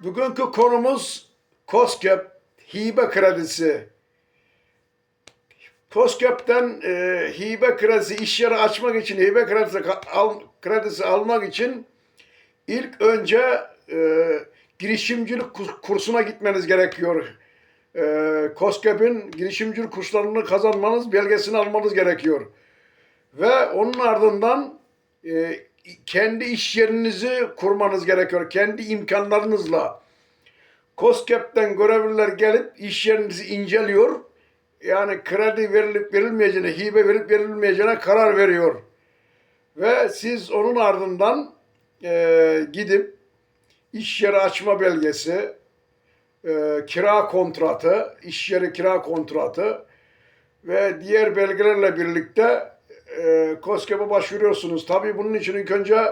Bugünkü konumuz COSGAP hibe kredisi. COSGAP'ten e, hibe kredisi iş yeri açmak için hibe kredisi al, kredisi almak için ilk önce e, girişimcilik kursuna gitmeniz gerekiyor. E, COSGAP'in girişimcilik kurslarını kazanmanız, belgesini almanız gerekiyor. Ve onun ardından e, kendi iş yerinizi kurmanız gerekiyor. Kendi imkanlarınızla. COSGAP'ten görevliler gelip iş yerinizi inceliyor. Yani kredi verilip verilmeyeceğine, hibe verip verilmeyeceğine karar veriyor. Ve siz onun ardından e, gidip iş yeri açma belgesi, e, kira kontratı, iş yeri kira kontratı ve diğer belgelerle birlikte e, COSGAP'a başvuruyorsunuz. Tabii bunun için ilk önce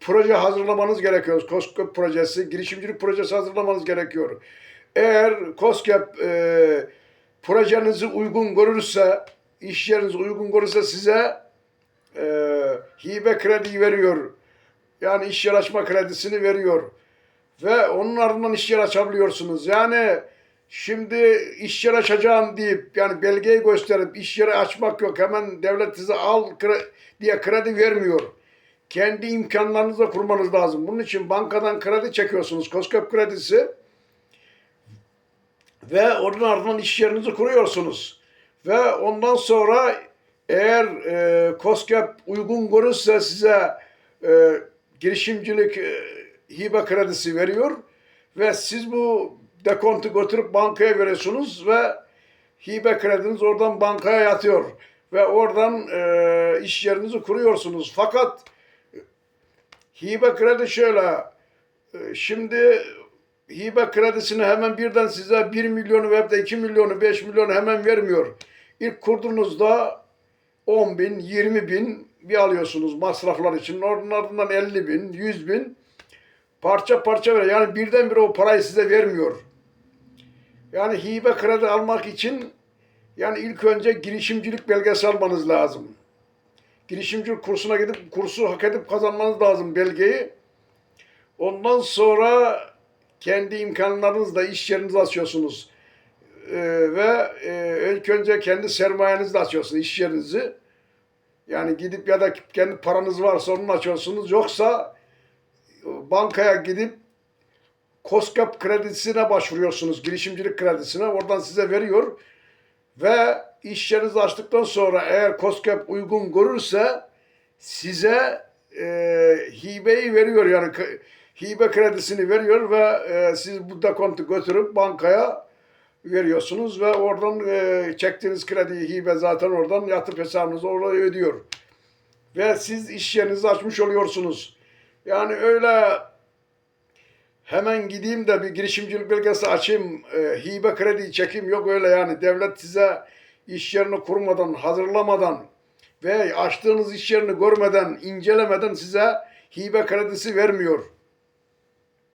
proje hazırlamanız gerekiyor. COSGAP projesi, girişimcilik projesi hazırlamanız gerekiyor. Eğer COSGAP e, projenizi uygun görürse, iş yerinizi uygun görürse size e, hibe kredi veriyor. Yani iş yer açma kredisini veriyor. Ve onun ardından iş yer açabiliyorsunuz. Yani şimdi iş yer açacağım deyip yani belgeyi gösterip iş yeri açmak yok. Hemen devlet size al diye kredi vermiyor. Kendi imkanlarınızla kurmanız lazım. Bunun için bankadan kredi çekiyorsunuz. COSGAP kredisi ve onun ardından iş yerinizi kuruyorsunuz. Ve ondan sonra eğer e, COSGAP uygun görürse size e, girişimcilik e, hibe kredisi veriyor ve siz bu dekontu götürüp bankaya veriyorsunuz ve hibe krediniz oradan bankaya yatıyor ve oradan e, iş yerinizi kuruyorsunuz. Fakat hibe kredi şöyle e, şimdi hibe kredisini hemen birden size 1 milyonu ve de 2 milyonu 5 milyonu hemen vermiyor. İlk kurduğunuzda 10 bin, 20 bin bir alıyorsunuz masraflar için. Onun ardından 50 bin, 100 bin parça parça veriyor. Yani birdenbire o parayı size vermiyor. Yani hibe kredi almak için yani ilk önce girişimcilik belgesi almanız lazım. Girişimcilik kursuna gidip kursu hak edip kazanmanız lazım belgeyi. Ondan sonra kendi imkanlarınızla iş yerinizi açıyorsunuz. Ee, ve e, ilk önce kendi sermayenizle açıyorsunuz iş yerinizi. Yani gidip ya da kendi paranız varsa onu açıyorsunuz. Yoksa bankaya gidip COSGAP kredisine başvuruyorsunuz. Girişimcilik kredisine. Oradan size veriyor. Ve iş yerinizi açtıktan sonra eğer COSGAP uygun görürse size e, hibeyi veriyor. Yani hibe kredisini veriyor ve e, siz bu dekontu götürüp bankaya veriyorsunuz ve oradan e, çektiğiniz krediyi hibe zaten oradan yatıp hesabınıza oraya ödüyor. Ve siz iş yerinizi açmış oluyorsunuz. Yani öyle hemen gideyim de bir girişimcilik belgesi açayım, e, hibe kredi çekeyim yok öyle yani. Devlet size iş yerini kurmadan, hazırlamadan ve açtığınız iş yerini görmeden, incelemeden size hibe kredisi vermiyor.